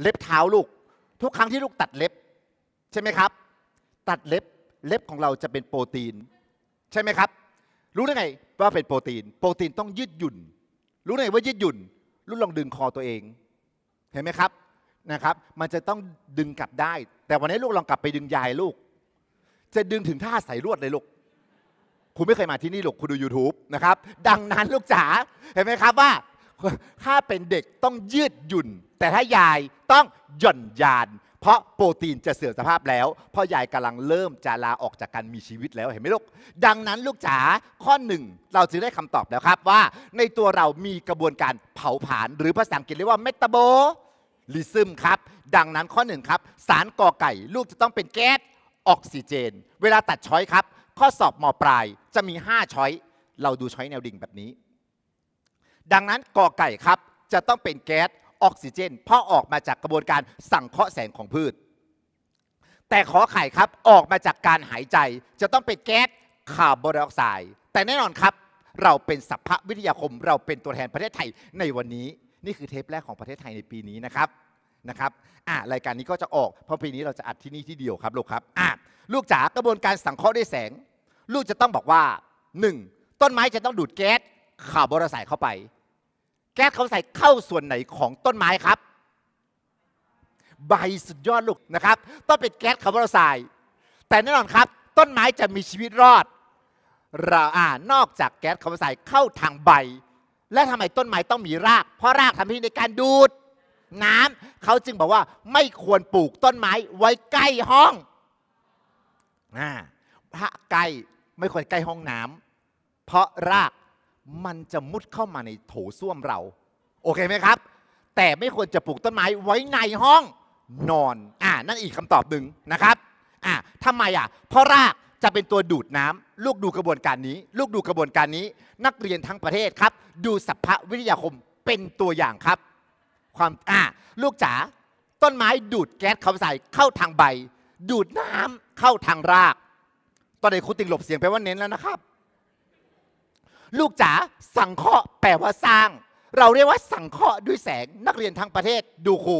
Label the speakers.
Speaker 1: เล็บเท้าลูก ทุกครั้งที่ลูกตัดเล็บ ใช่ไหมครับ ตัดเล็บเล็บของเราจะเป็นโปรตีน ใช่ไหมครับ รู้ได้ไงว่าเป็นโปรตีน โปรตีนต้องยืดหยุ่น รู้ได้ไงว่ายืดหยุ่น ลูกลองดึงคอตัวเอง เห็นไหมครับนะครับ มันจะต้องดึงกลับได้ แต่วันนี้ลูกลองกลับไปดึงยายลูก จะดึงถึงท่าใสายลวดเลยลูกคุณไม่เคยมาที่นี่หรอกคุณดู YouTube นะครับ ดังนั้นลูกจ๋าเห็นไหมครับว่า ถ้าเป็นเด็กต้องยืดหยุ่น แต่ถ้ายายต้องหย่อนยาน เพราะโปรตีนจะเสื่อมสภาพแล้ว เพราะยายกำลังเริ่มจะลาออกจากการมีชีวิตแล้วเห็นไหมลูก ดังนั้นลูกจ๋าข้อหนึ่งเราจึงได้คำตอบแล้วครับว่า ในตัวเรามีกระบวนการเผาผลาญหรือภาษาอังกฤษเรียกว่าเมตาโบลิซึมครับ ดังนั้นข้อหนึ่งครับ สารกอไก่ลูกจะต้องเป็นแก๊สออกซิเจน เวลาตัดช้อยครับ ข้อสอบมปลายจะมี 5 ช้อย เราดูช้อยแนวดิ่งแบบนี้ ดังนั้นกอไก่ครับจะต้องเป็นแก๊สออกซิเจน เพราะออกมาจากกระบวนการสั่งเคราะห์แสงของพืช แต่ขอไข่ครับออกมาจากการหายใจ จะต้องเป็นแก๊สคาร์บอนไดออกไซด์แต่แน่นอนครับ เราเป็นสัพพวิทยาคม เราเป็นตัวแทนประเทศไทยในวันนี้ นี่คือเทปแรกของประเทศไทยในปีนี้นะครับนะครับอะรายการนี้ก็จะออกเพราะปีนี้เราจะอัดที่นี่ที่เดียวครับลูกครับอะลูกจ๋ากระบวนการสังเคราะห์ด้วยแสง ลูกจะต้องบอกว่า 1. ต้นไม้จะต้องดูดแก๊สคาร์บอนไดออกไซด์เข้าไป ก๊สคาร์บอนไดออกไซด์เข้าส่วนไหนของต้นไม้ครับ ใบสุดยอดลูกนะครับ ต้องเป็นแก๊สคาร์บอนไดออกไซด์แต่แน่นอนครับ ต้นไม้จะมีชีวิตรอด เราอ่านอกจากแก๊สคาร์บอนไดออกไซด์เข้าทางใบ และทำไมต้นไม้ต้องมีราก เพราะรากทำหน้าที่ในการดูด น้ำเขาจึงบอกว่าไม่ควรปลูกต้นไม้ไว้ใกล้ห้องอ่าถ้าใกล้ไม่ควรใกล้ห้องน้ำเพราะราก มันจะมุดเข้ามาในโถส้วมเรา โอเคไหมครับ แต่ไม่ควรจะปลูกต้นไม้ไว้ในห้องนอน อ่านั่นอีกคำตอบหนึ่งนะครับ อ่าทำไมอะ เพราะรากจะเป็นตัวดูดน้ำลูกดูกระบวนการนี้ ลูกดูกระบวนการนี้ นักเรียนทั้งประเทศครับ ดูสัพพวิทยาคมเป็นตัวอย่างครับ ความอ่าลูกจ๋าต้นไม้ดูดแก๊สคาร์บอนไดออกไซด์เข้าทางใบ ดูดน้ำเข้าทางราก ตอนนี้ครูติงหลบเสียงไปว่าเน้นแล้วนะครับ ลูกจ๋าสังเคราะห์แปลว่าสร้าง เราเรียกว่าสังเคราะห์ด้วยแสงนักเรียนทั้งประเทศดูครู